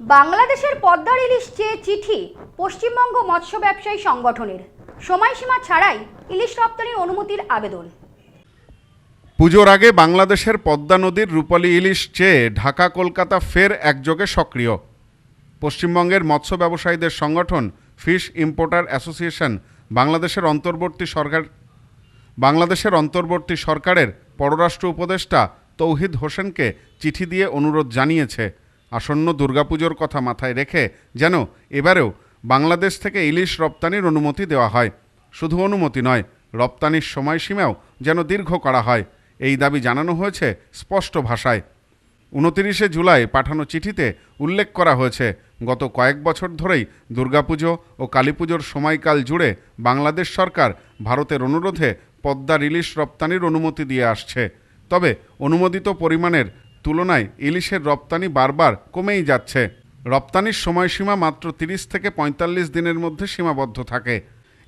বাংলাদেশের পদ্মার ইলিশ চেয়ে চিঠি পশ্চিমবঙ্গ মৎস্য ব্যবসায়ী সংগঠনের। সময়সীমা ছাড়াই ইলিশ রপ্তানির অনুমতির আবেদন। পুজোর আগে বাংলাদেশের পদ্মা নদীর রূপালী ইলিশ চেয়ে ঢাকা কলকাতা ফের একযোগে সক্রিয়। পশ্চিমবঙ্গের মৎস্য ব্যবসায়ীদের সংগঠন ফিশ ইম্পোর্টার অ্যাসোসিয়েশন বাংলাদেশের অন্তর্বর্তী সরকার বাংলাদেশের অন্তর্বর্তী সরকারের পররাষ্ট্র উপদেষ্টা তৌহিদ হোসেনকে চিঠি দিয়ে অনুরোধ জানিয়েছে। আসন্ন দুর্গাপুজোর কথা মাথায় রেখে যেন এবারেও বাংলাদেশ থেকে ইলিশ রপ্তানির অনুমতি দেওয়া হয়। শুধু অনুমতি নয়, রপ্তানির সময়সীমাও যেন দীর্ঘ করা হয়, এই দাবি জানানো হয়েছে স্পষ্ট ভাষায়। উনতিরিশে জুলাই পাঠানো চিঠিতে উল্লেখ করা হয়েছে, গত কয়েক বছর ধরেই দুর্গাপুজো ও কালীপুজোর সময়কাল জুড়ে বাংলাদেশ সরকার ভারতের অনুরোধে পদ্মার ইলিশ রপ্তানির অনুমতি দিয়ে আসছে। তবে অনুমোদিত পরিমাণের তুলনায় ইলিশের রপ্তানি বারবার কমেই যাচ্ছে। রপ্তানির সময়সীমা মাত্র তিরিশ থেকে পঁয়তাল্লিশ দিনের মধ্যে সীমাবদ্ধ থাকে।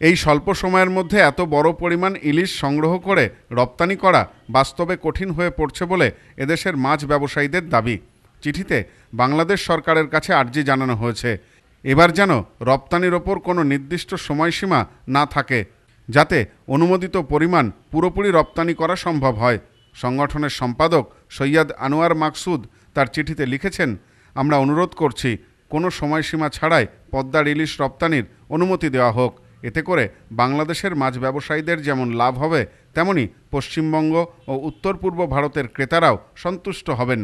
এই স্বল্প সময়ের মধ্যে এত বড় পরিমাণ ইলিশ সংগ্রহ করে রপ্তানি করা বাস্তবে কঠিন হয়ে পড়ছে বলে এদেশের মাছ ব্যবসায়ীদের দাবি। চিঠিতে বাংলাদেশ সরকারের কাছে আর্জি জানানো হয়েছে, এবার যেন রপ্তানির ওপর কোনো নির্দিষ্ট সময়সীমা না থাকে, যাতে অনুমোদিত পরিমাণ পুরোপুরি রপ্তানি করা সম্ভব হয়। সংগঠনের সম্পাদক সৈয়দ আনোয়ার মাকসুদ তার চিঠিতে লিখেছেন, আমরা অনুরোধ করছি, কোনো সময়সীমা ছাড়াই পদ্মার ইলিশ রপ্তানির অনুমতি দেওয়া হোক। এতে করে বাংলাদেশের মাছ ব্যবসায়ীদের যেমন লাভ হবে, তেমনি পশ্চিমবঙ্গ ও উত্তর পূর্ব ভারতের ক্রেতারাও সন্তুষ্ট হবেন।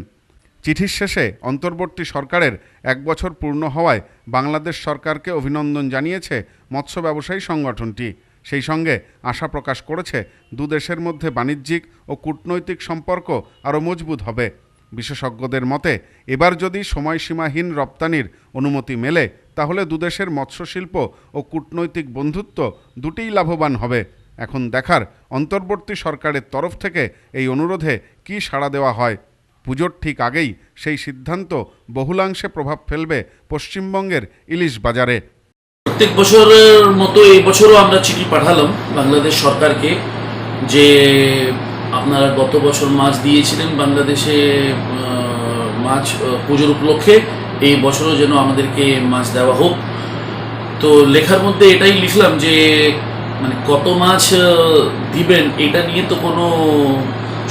চিঠির শেষে অন্তর্বর্তী সরকারের এক বছর পূর্ণ হওয়ায় বাংলাদেশ সরকারকে অভিনন্দন জানিয়েছে মৎস্য ব্যবসায়ী সংগঠনটি। সেই সঙ্গে আশা প্রকাশ করেছে, দু দেশের মধ্যে বাণিজ্যিক ও কূটনৈতিক সম্পর্ক আরও মজবুত হবে। বিশেষজ্ঞদের মতে, এবার যদি সময়সীমাহীন রপ্তানির অনুমতি মেলে, তাহলে দুদেশের মৎস্যশিল্প ও কূটনৈতিক বন্ধুত্ব দুটিই লাভবান হবে। এখন দেখার অন্তর্বর্তী সরকারের তরফ থেকে এই অনুরোধে কী সাড়া দেওয়া হয়? পুজোর ঠিক আগেই সেই সিদ্ধান্ত বহুলাংশে প্রভাব ফেলবে পশ্চিমবঙ্গের ইলিশ বাজারে। প্রত্যেক বছরের মতো এই বছরও আমরা চিঠি পাঠালাম বাংলাদেশ সরকারকে যে আপনারা গত বছর মাছ দিয়েছিলেন বাংলাদেশে মাছ পুজোর উপলক্ষে। এই বছরও যেন আমাদেরকে মাছ দেওয়া হোক। তো লেখার মধ্যে এটাই লিখলাম যে মানে কত মাছ দিবেন এটা নিয়ে তো কোনো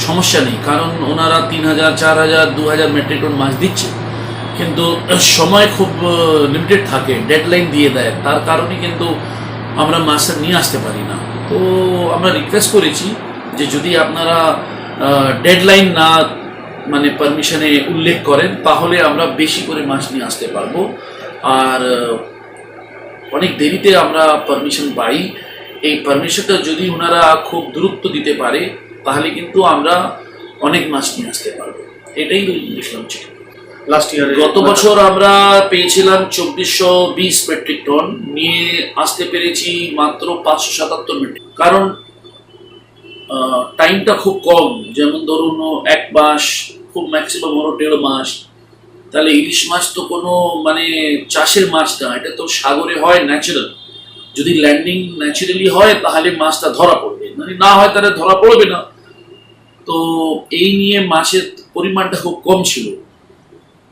সমস্যা নেই। কারণ ওনারা তিন হাজার, চার হাজার, দু হাজার মেট্রিক টন মাছ দিচ্ছে। কিন্তু সময় খুব লিমিটেড থাকে ডেডলাইন দিয়ে দেয়। তার কারণে কিন্তু আমরা মাছটা নিয়ে আসতে পারি না। তো আমরা রিকোয়েস্ট করেছি যে যদি আপনারা ডেডলাইন না মানে পারমিশনে উল্লেখ করেন, তাহলে আমরা বেশি করে মাছ নিয়ে আসতে পারব। আর অনেক দেরিতে আমরা পারমিশন পাই। এই পারমিশনটা যদি ওনারা খুব দূরত্ব দিতে পারে, তাহলে কিন্তু আমরা অনেক মাছ নিয়ে আসতে পারব। এটাই লিখলাম চিঠি লাস্ট ইয়ারে গত বছর আমরা পেয়েছিলাম চব্বিশশো বিশ মেট্রিক টন। নিয়ে আসতে পেরেছি মাত্র পাঁচশো সাতাত্তর মেট্রিক। কারণ টাইমটা খুব কম। যেমন ধরুন এক মাস, খুব ম্যাক্সিমাম হলো দেড় মাস। তাহলে ইলিশ মাছ তো কোনো মানে চাষের মাছ না। এটা তো সাগরে হয় ন্যাচারাল যদি ল্যান্ডিং ন্যাচারালি হয়, তাহলে মাছটা ধরা পড়বে। মানে না হয়, তাহলে ধরা পড়বে না। তো এই নিয়ে মাছের পরিমাণটা খুব কম ছিল।